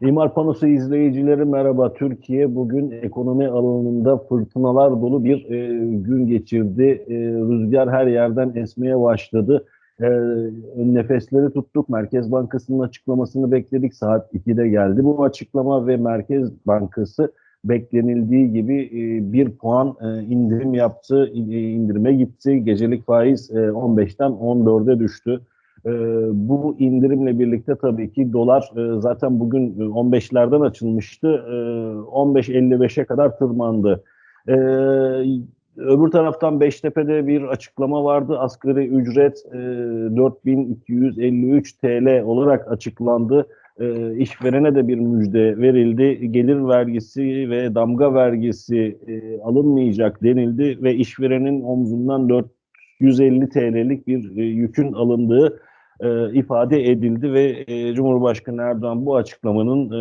İmar Panosu izleyicileri merhaba. Türkiye bugün ekonomi alanında fırtınalar dolu bir e, gün geçirdi. E, rüzgar her yerden esmeye başladı. E, nefesleri tuttuk. Merkez Bankası'nın açıklamasını bekledik. Saat 2'de geldi bu açıklama ve Merkez Bankası beklenildiği gibi e, bir puan e, indirim yaptı. E, indirime gitti. Gecelik faiz e, 15'ten 14'e düştü. E, bu indirimle birlikte tabii ki dolar e, zaten bugün 15'lerden açılmıştı. E, 15.55'e kadar tırmandı. E, öbür taraftan Beştepe'de bir açıklama vardı. Asgari ücret e, 4253 TL olarak açıklandı. E, işverene de bir müjde verildi. Gelir vergisi ve damga vergisi e, alınmayacak denildi ve işverenin omzundan 450 TL'lik bir e, yükün alındığı e, ifade edildi ve e, Cumhurbaşkanı Erdoğan bu açıklamanın e,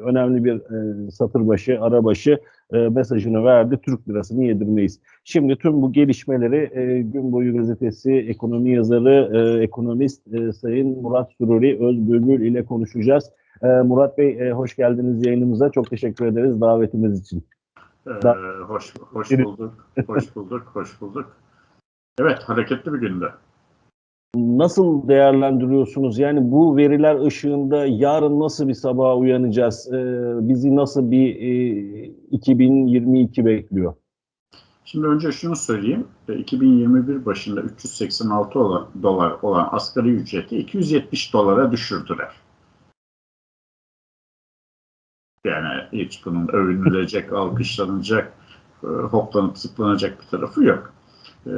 önemli bir e, satır başı, ara başı e, mesajını verdi. Türk lirasını yedirmeyiz. Şimdi tüm bu gelişmeleri e, Gün Boyu Gazetesi ekonomi yazarı, e, ekonomist e, Sayın Murat Sururi Özbülbül ile konuşacağız. E, Murat Bey e, hoş geldiniz yayınımıza. Çok teşekkür ederiz davetiniz için. Ee, hoş, hoş bulduk, hoş bulduk, hoş bulduk. Evet, hareketli bir günde. Nasıl değerlendiriyorsunuz? Yani bu veriler ışığında yarın nasıl bir sabaha uyanacağız? Ee, bizi nasıl bir e, 2022 bekliyor? Şimdi önce şunu söyleyeyim. 2021 başında 386 olan, dolar olan asgari ücreti 270 dolara düşürdüler. Yani hiç bunun övünülecek, alkışlanacak, e, hoplanıp zıplanacak bir tarafı yok. E,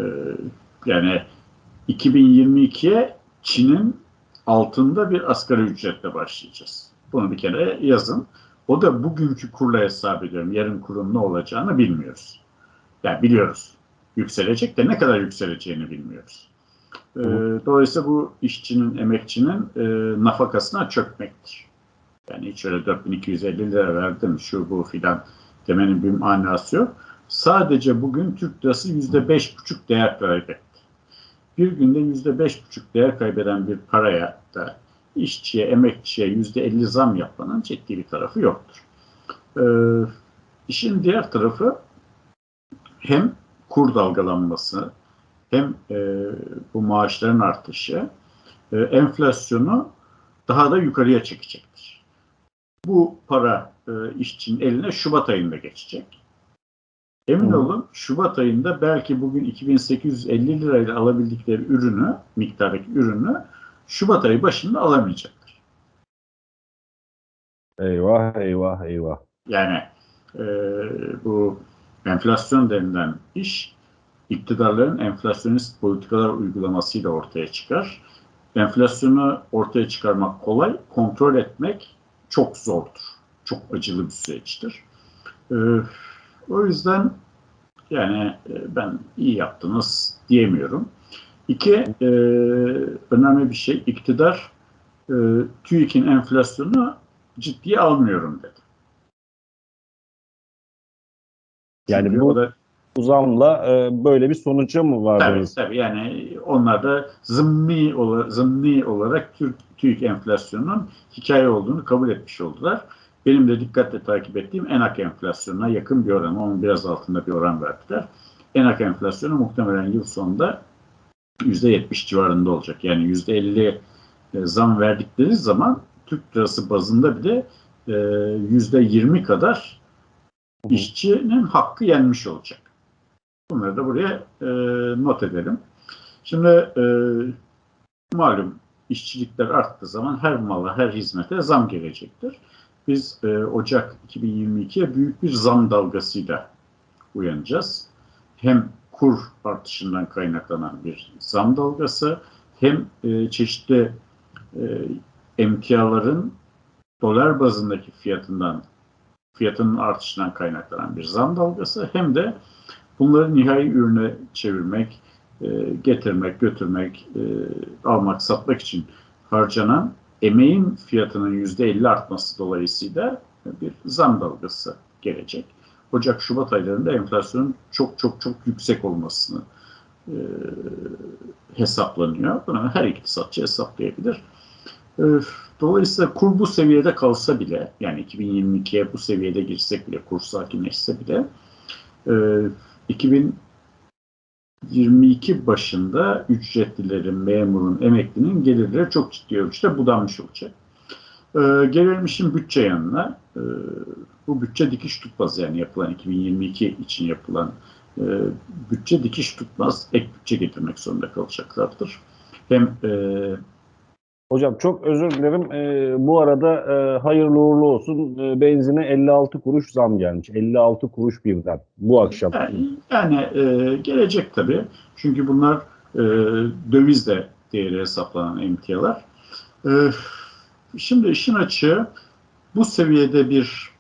yani 2022'ye Çin'in altında bir asgari ücretle başlayacağız. Bunu bir kere yazın. O da bugünkü kurla hesap ediyorum. Yarın kurun ne olacağını bilmiyoruz. Yani biliyoruz. Yükselecek de ne kadar yükseleceğini bilmiyoruz. Ee, dolayısıyla bu işçinin, emekçinin e, nafakasına çökmektir. Yani hiç öyle 4250 lira verdim şu bu filan demenin bir manası yok. Sadece bugün Türk lirası %5,5 değer kaybetti bir günde yüzde beş buçuk değer kaybeden bir paraya da işçiye, emekçiye yüzde elli zam yapmanın ciddi bir tarafı yoktur. Ee, işin diğer tarafı hem kur dalgalanması hem e, bu maaşların artışı e, enflasyonu daha da yukarıya çekecektir. Bu para e, işçinin eline Şubat ayında geçecek. Emin hmm. olun Şubat ayında belki bugün 2850 lirayla alabildikleri ürünü, miktardaki ürünü Şubat ayı başında alamayacaklar. Eyvah eyvah eyvah. Yani e, bu enflasyon denilen iş iktidarların enflasyonist politikalar uygulamasıyla ortaya çıkar. Enflasyonu ortaya çıkarmak kolay, kontrol etmek çok zordur. Çok acılı bir süreçtir. Ee, o yüzden yani e, ben iyi yaptınız diyemiyorum. İki, e, önemli bir şey, iktidar e, TÜİK'in enflasyonu ciddiye almıyorum dedi. Yani Çünkü bu da, uzamla e, böyle bir sonuca mı var? Tabii tabii yani onlar da zımni, olarak, zımni olarak Türk, TÜİK enflasyonunun hikaye olduğunu kabul etmiş oldular. Benim de dikkatle takip ettiğim enak enflasyonuna yakın bir oran, onun biraz altında bir oran verdiler. Enak enflasyonu muhtemelen yıl sonunda %70 civarında olacak. Yani %50 e, zam verdikleri zaman Türk lirası bazında bile %20 e, kadar işçinin hakkı yenmiş olacak. Bunları da buraya e, not edelim. Şimdi malum işçilikler arttığı zaman her mala, her hizmete zam gelecektir biz e, Ocak 2022'ye büyük bir zam dalgasıyla uyanacağız. Hem kur artışından kaynaklanan bir zam dalgası hem e, çeşitli e, emtiaların dolar bazındaki fiyatından fiyatının artışından kaynaklanan bir zam dalgası hem de bunları nihai ürüne çevirmek, e, getirmek, götürmek, e, almak, satmak için harcanan emeğin fiyatının yüzde 50 artması dolayısıyla bir zam dalgası gelecek. Ocak-Şubat aylarında enflasyonun çok çok çok yüksek olmasını e, hesaplanıyor. Bunu her iktisatçı hesaplayabilir. E, Dolayısıyla kur bu seviyede kalsa bile yani 2022'ye bu seviyede girsek bile kur sakinleşse bile e, 2022 başında ücretlilerin, memurun, emeklinin gelirleri çok ciddi ölçüde budanmış olacak. E, gelelim işin bütçe yanına. E, bu bütçe dikiş tutmaz yani yapılan 2022 için yapılan e, bütçe dikiş tutmaz. Ek bütçe getirmek zorunda kalacaklardır. Hem e, Hocam çok özür dilerim. Ee, bu arada e, hayırlı uğurlu olsun. E, benzine 56 kuruş zam gelmiş. 56 kuruş birden bu akşam. Yani, yani e, gelecek tabii. Çünkü bunlar e, dövizle değeri hesaplanan emtialar. E, şimdi işin açığı bu seviyede bir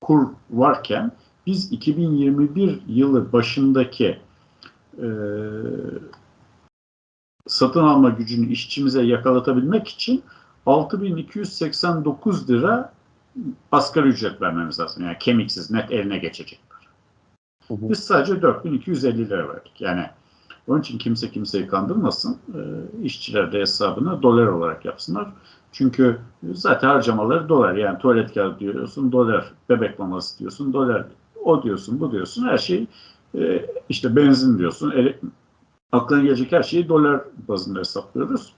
kur varken biz 2021 yılı başındaki e, satın alma gücünü işçimize yakalatabilmek için 6289 lira asgari ücret vermemiz lazım. Yani kemiksiz net eline. Hı hı. Biz sadece 4250 lira verdik. Yani onun için kimse kimseyi kandırmasın. E, işçiler de hesabını dolar olarak yapsınlar. Çünkü zaten harcamaları dolar. Yani tuvalet kağıdı diyorsun dolar, bebek maması diyorsun dolar, o diyorsun bu diyorsun her şey e, işte benzin diyorsun. ele- aklına gelecek her şeyi dolar bazında hesaplıyoruz.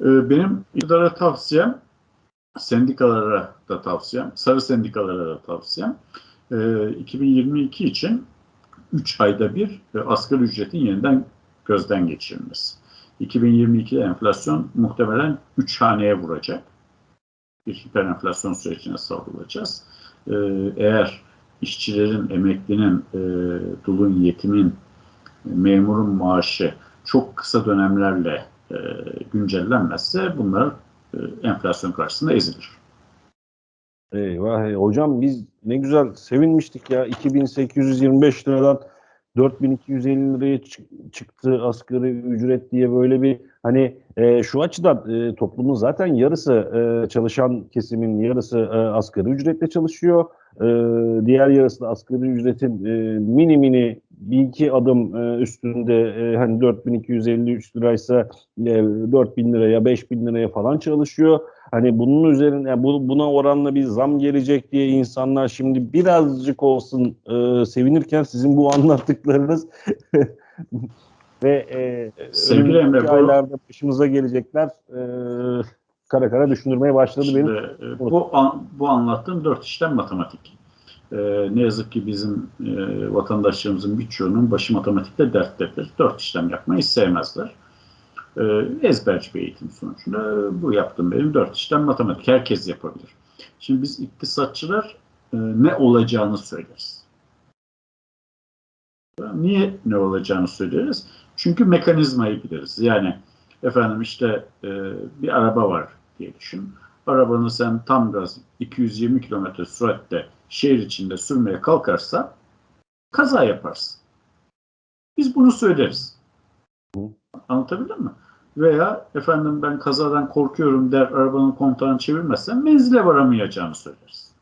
E, benim iktidara tavsiyem sendikalara da tavsiyem, sarı sendikalara da tavsiyem. e, 2022 için 3 ayda bir e, asgari ücretin yeniden gözden geçirilmesi. 2022'de enflasyon muhtemelen 3 haneye vuracak. Bir hiperenflasyon sürecine savrulacağız. E, eğer işçilerin, emeklinin, e, dulun, yetimin, memurun maaşı çok kısa dönemlerle e, güncellenmezse bunlar e, enflasyon karşısında ezilir. Eyvah ey- hocam biz ne güzel sevinmiştik ya 2825 liradan 4250 liraya çı- çıktı asgari ücret diye böyle bir hani e, şu açıdan e, toplumun zaten yarısı e, çalışan kesimin yarısı e, asgari ücretle çalışıyor. E, diğer yarısı da asgari ücretin e, mini mini bir iki adım e, üstünde e, hani 4253 liraysa e, 4000 liraya 5000 liraya falan çalışıyor. Hani bunun üzerine yani bu, buna oranla bir zam gelecek diye insanlar şimdi birazcık olsun e, sevinirken sizin bu anlattıklarınız ve e, Sevgili Emre, bu- aylarda başımıza gelecekler e, kara kara düşündürmeye başladı Şimdi, beni. e, bu, an- bu anlattığım dört işlem matematik. E, ne yazık ki bizim e, vatandaşlarımızın birçoğunun başı matematikte derttedir. Dört işlem yapmayı sevmezler. E, ezberci bir eğitim sonucunda bu yaptığım benim dört işlem matematik. Herkes yapabilir. Şimdi biz iktisatçılar e, ne olacağını söyleriz. Niye ne olacağını söyleriz? Çünkü mekanizmayı biliriz. Yani efendim işte e, bir araba var diye düşün. Arabanı sen tam gaz 220 kilometre süratle şehir içinde sürmeye kalkarsan kaza yaparsın. Biz bunu söyleriz. Anlatabildim mi? Veya efendim ben kazadan korkuyorum der arabanın kontağını çevirmezsen menzile varamayacağını söyleriz.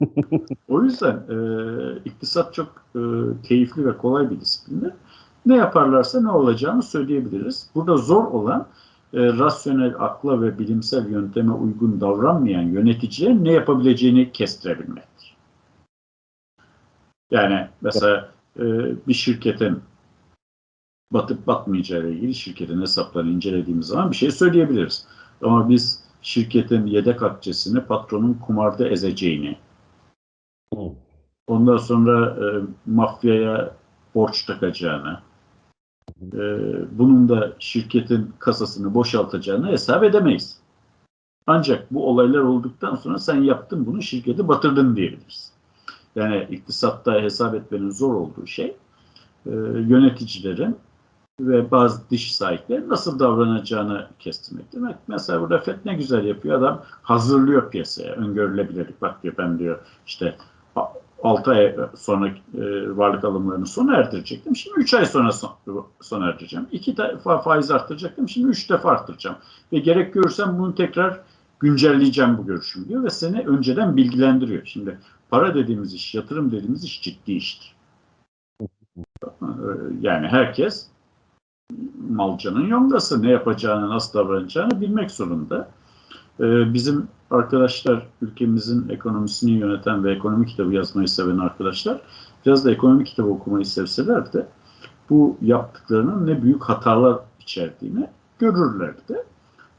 o yüzden e, iktisat çok e, keyifli ve kolay bir disiplindir. Ne yaparlarsa ne olacağını söyleyebiliriz. Burada zor olan e, rasyonel akla ve bilimsel yönteme uygun davranmayan yöneticilerin ne yapabileceğini kestirebilmektir. Yani mesela e, bir şirketin batıp batmayacağı ile ilgili şirketin hesaplarını incelediğimiz zaman bir şey söyleyebiliriz. Ama biz şirketin yedek akçesini patronun kumarda ezeceğini, ondan sonra e, mafyaya borç takacağını, e, bunun da şirketin kasasını boşaltacağını hesap edemeyiz. Ancak bu olaylar olduktan sonra sen yaptın bunu şirketi batırdın diyebiliriz. Yani iktisatta hesap etmenin zor olduğu şey e, yöneticilerin ve bazı diş sahipleri nasıl davranacağını kestirmek. Demek mesela burada FED ne güzel yapıyor. Adam hazırlıyor piyasaya. Öngörülebilirlik. Bak diyor ben diyor işte 6 ay sonra e, varlık alımlarını sona erdirecektim. Şimdi 3 ay sonra son, erdireceğim. 2 defa faiz arttıracaktım. Şimdi 3 defa arttıracağım. Ve gerek görürsem bunu tekrar güncelleyeceğim bu görüşümü diyor ve seni önceden bilgilendiriyor. Şimdi para dediğimiz iş, yatırım dediğimiz iş ciddi iştir. Yani herkes malcanın yongası. Ne yapacağını, nasıl davranacağını bilmek zorunda. Ee, bizim arkadaşlar, ülkemizin ekonomisini yöneten ve ekonomi kitabı yazmayı seven arkadaşlar, biraz da ekonomi kitabı okumayı sevseler de bu yaptıklarının ne büyük hatalar içerdiğini görürlerdi.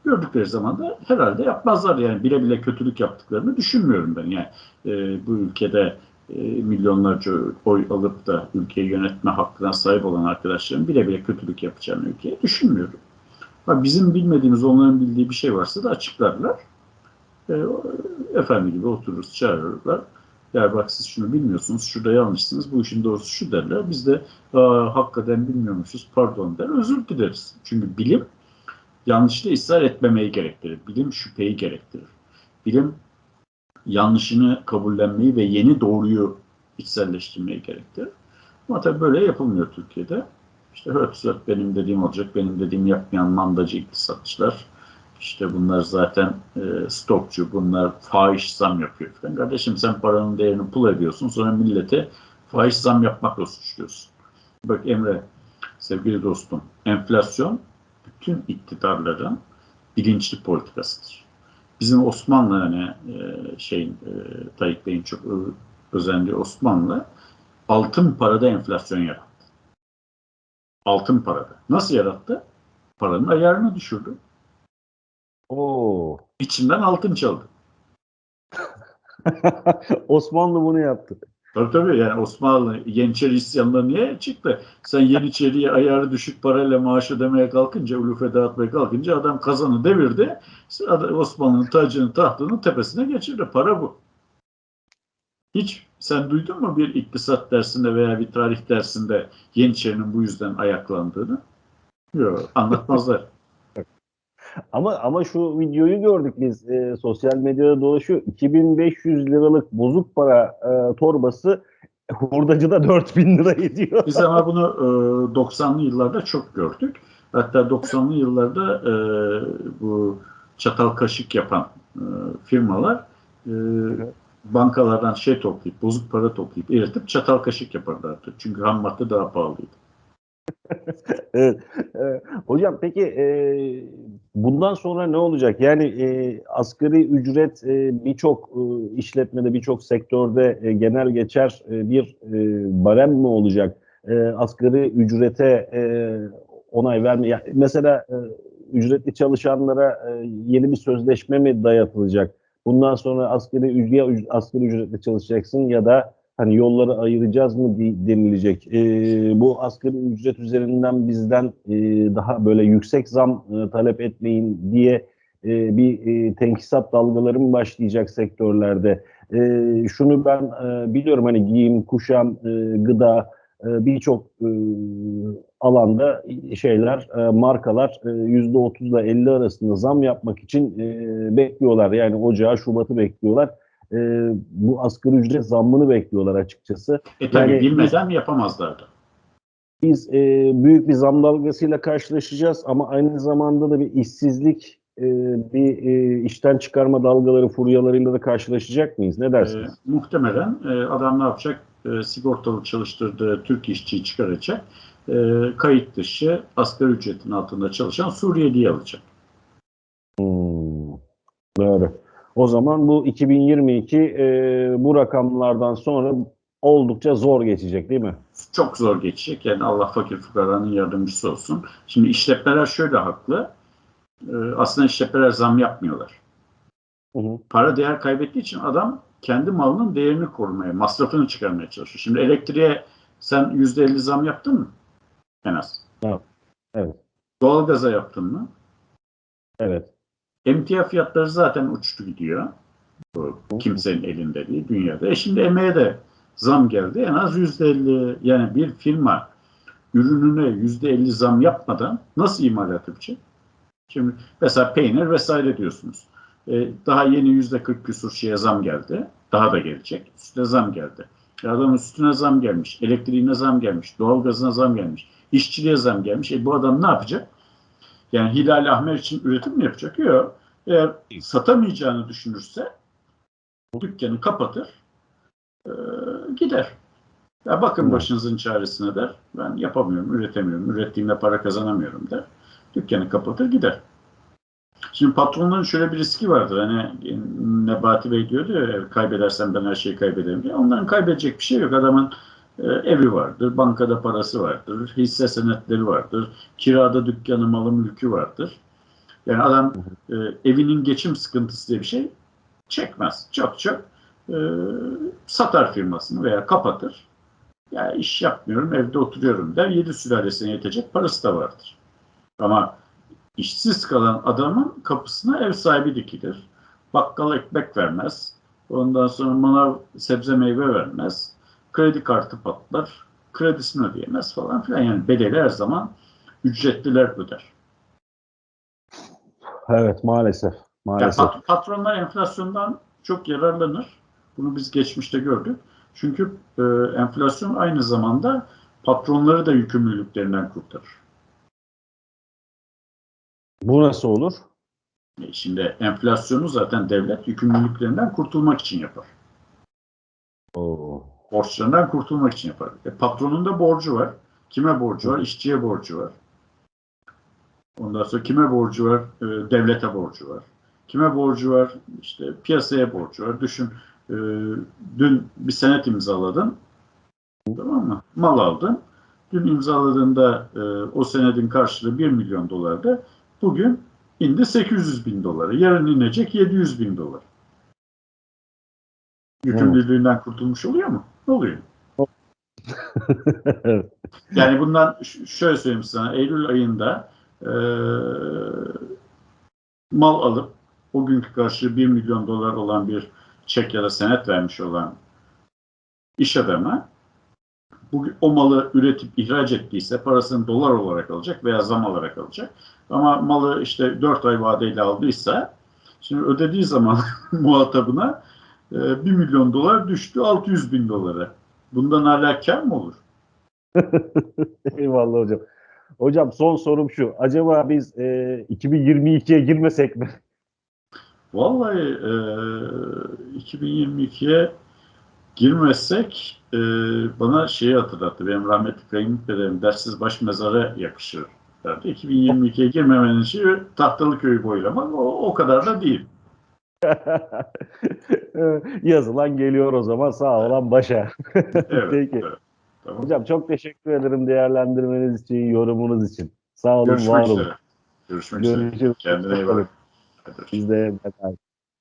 Gördükleri zaman da herhalde yapmazlar yani bile bile kötülük yaptıklarını düşünmüyorum ben. Yani e, bu ülkede e, milyonlarca oy alıp da ülkeyi yönetme hakkına sahip olan arkadaşların bile bile kötülük yapacağını ülkeye düşünmüyorum. Bizim bilmediğimiz, onların bildiği bir şey varsa da açıklarlar. E, efendi gibi otururuz, çağırırlar. Ya bak siz şunu bilmiyorsunuz, şurada yanlışsınız, bu işin doğrusu şu derler. Biz de Aa, hakikaten bilmiyormuşuz, pardon der, özür dileriz. Çünkü bilim yanlışta ısrar etmemeyi gerektirir. Bilim şüpheyi gerektirir. Bilim yanlışını kabullenmeyi ve yeni doğruyu içselleştirmeyi gerektirir. Ama tabii böyle yapılmıyor Türkiye'de. İşte höt benim dediğim olacak, benim dediğimi yapmayan mandacı iktisatçılar. İşte bunlar zaten e, stokçu, bunlar fahiş zam yapıyor falan. Kardeşim sen paranın değerini pul ediyorsun, sonra millete fahiş zam yapmakla suçluyorsun. Bak Emre, sevgili dostum, enflasyon bütün iktidarların bilinçli politikasıdır. Bizim Osmanlı hani e, şeyin e, Tayyip Bey'in çok özendiği Osmanlı altın parada enflasyon yarattı. Altın parada. Nasıl yarattı? Paranın ayarını düşürdü. Oo. İçinden altın çaldı. Osmanlı bunu yaptı. Tabii tabii yani Osmanlı Yeniçeri isyanları niye çıktı? Sen Yeniçeri'ye ayarı düşük parayla maaş ödemeye kalkınca, ulufe dağıtmaya kalkınca adam kazanı devirdi. Osmanlı'nın tacının tahtının tepesine geçirdi. Para bu. Hiç sen duydun mu bir iktisat dersinde veya bir tarih dersinde Yeniçeri'nin bu yüzden ayaklandığını? Yok, anlatmazlar. Ama ama şu videoyu gördük biz e, sosyal medyada dolaşıyor. 2500 liralık bozuk para e, torbası hurdacıda 4000 lira ediyor. Biz ama bunu e, 90'lı yıllarda çok gördük. Hatta 90'lı yıllarda e, bu çatal kaşık yapan e, firmalar e, bankalardan şey toplayıp, bozuk para toplayıp eritip çatal kaşık yaparlardı. Çünkü ham madde daha pahalıydı. Evet. E, hocam peki e, bundan sonra ne olacak? Yani e, asgari ücret e, birçok e, işletmede, birçok sektörde e, genel geçer e, bir e, barem mi olacak? E, asgari ücrete e, onay verme. Yani mesela e, ücretli çalışanlara e, yeni bir sözleşme mi dayatılacak? Bundan sonra asgari, üc- ya üc- asgari ücretle çalışacaksın ya da hani yolları ayıracağız mı denilecek. Ee, bu asgari ücret üzerinden bizden e, daha böyle yüksek zam e, talep etmeyin diye e, bir e, tenkisat dalgaları mı başlayacak sektörlerde? E, şunu ben e, biliyorum hani giyim, kuşam, e, gıda e, birçok e, alanda şeyler, e, markalar e, %30 ile 50 arasında zam yapmak için e, bekliyorlar. Yani Ocağı, Şubat'ı bekliyorlar e, bu asgari ücret zammını bekliyorlar açıkçası. E tabii Yani bilmeden yapamazlardı. Biz e, büyük bir zam dalgasıyla karşılaşacağız ama aynı zamanda da bir işsizlik, e, bir e, işten çıkarma dalgaları, furyalarıyla da karşılaşacak mıyız? Ne E, dersiniz? muhtemelen e, adam ne yapacak? E, sigortalı çalıştırdığı Türk işçiyi çıkaracak. E, kayıt dışı asgari ücretin altında çalışan Suriyeli'yi alacak. Hmm, doğru. O zaman bu 2022 e, bu rakamlardan sonra oldukça zor geçecek değil mi? Çok zor geçecek. Yani Allah fakir fukaranın yardımcısı olsun. Şimdi işletmeler şöyle haklı. E, aslında işletmeler zam yapmıyorlar. Hı hı. Para değer kaybettiği için adam kendi malının değerini korumaya, masrafını çıkarmaya çalışıyor. Şimdi elektriğe sen %50 zam yaptın mı? En az. Evet. Evet. Doğalgaza yaptın mı? Evet. Emtia fiyatları zaten uçtu gidiyor. Bu kimsenin elinde değil dünyada. E şimdi emeğe de zam geldi. En az %50 yani bir firma ürününe %50 zam yapmadan nasıl imalat yapacak? Şimdi mesela peynir vesaire diyorsunuz. E, daha yeni %40 küsur şeye zam geldi. Daha da gelecek. Üstüne zam geldi. Adamın üstüne zam gelmiş. Elektriğine zam gelmiş. Doğalgazına zam gelmiş. İşçiliğe zam gelmiş. E bu adam ne yapacak? Yani Hilal Ahmer için üretim mi yapacak? Yok. Eğer satamayacağını düşünürse dükkanı kapatır, e, gider. Ya bakın başınızın çaresine der. Ben yapamıyorum, üretemiyorum. Ürettiğimde para kazanamıyorum der. Dükkanı kapatır gider. Şimdi patronların şöyle bir riski vardır. Hani Nebati Bey diyordu ya kaybedersem ben her şeyi kaybederim diye. Onların kaybedecek bir şey yok. Adamın e, evi vardır, bankada parası vardır, hisse senetleri vardır, kirada dükkanı, malı, mülkü vardır. Yani adam e, evinin geçim sıkıntısı diye bir şey çekmez. Çok çok e, satar firmasını veya kapatır. Ya iş yapmıyorum, evde oturuyorum der. Yedi sülalesine yetecek parası da vardır. Ama işsiz kalan adamın kapısına ev sahibi dikilir. Bakkal ekmek vermez. Ondan sonra manav sebze meyve vermez. Kredi kartı patlar. Kredisini ödeyemez falan filan. Yani bedeli her zaman ücretliler öder. Evet maalesef. Yani Maalesef. pat- patronlar enflasyondan çok yararlanır. Bunu biz geçmişte gördük. Çünkü e, enflasyon aynı zamanda patronları da yükümlülüklerinden kurtarır. Bu nasıl olur? E, Şimdi enflasyonu zaten devlet yükümlülüklerinden kurtulmak için yapar. Oo. Borçlarından kurtulmak için yapar. E, patronun da borcu var. Kime borcu var? İşçiye borcu var. Ondan sonra kime borcu var? E, devlete borcu var. Kime borcu var? İşte piyasaya borcu var. Düşün e, dün bir senet imzaladın. Tamam mı? Mal aldın. Dün imzaladığında e, o senedin karşılığı 1 milyon dolardı. Bugün indi 800 bin dolara. Yarın inecek 700 bin dolar. Yükümlülüğünden kurtulmuş oluyor mu? Oluyor. Evet. Yani bundan şöyle söyleyeyim sana. Eylül ayında e, mal alıp o günkü karşılığı 1 milyon dolar olan bir çek ya da senet vermiş olan iş adamı bu, o malı üretip ihraç ettiyse parasını dolar olarak alacak veya zam olarak alacak. Ama malı işte 4 ay vadeyle aldıysa şimdi ödediği zaman muhatabına e, 1 milyon dolar düştü 600 bin dolara. Bundan hala kar mı olur? Eyvallah hocam. Hocam son sorum şu. Acaba biz e, 2022'ye girmesek mi? Vallahi e, 2022'ye girmezsek e, bana şeyi hatırlattı. Benim rahmetli kayınpederim dersiz baş mezara yakışır derdi. 2022'ye girmemenin için tahtalı köyü boylamak o, o kadar da değil. Yazılan geliyor o zaman sağ olan başa. Evet. Peki. evet. Tamam. Hocam çok teşekkür ederim değerlendirmeniz için, yorumunuz için. Sağ olun, var Görüşmek olun. üzere. Görüşmek üzere. Görüşürüz. Kendine iyi bak. Hadi. Biz de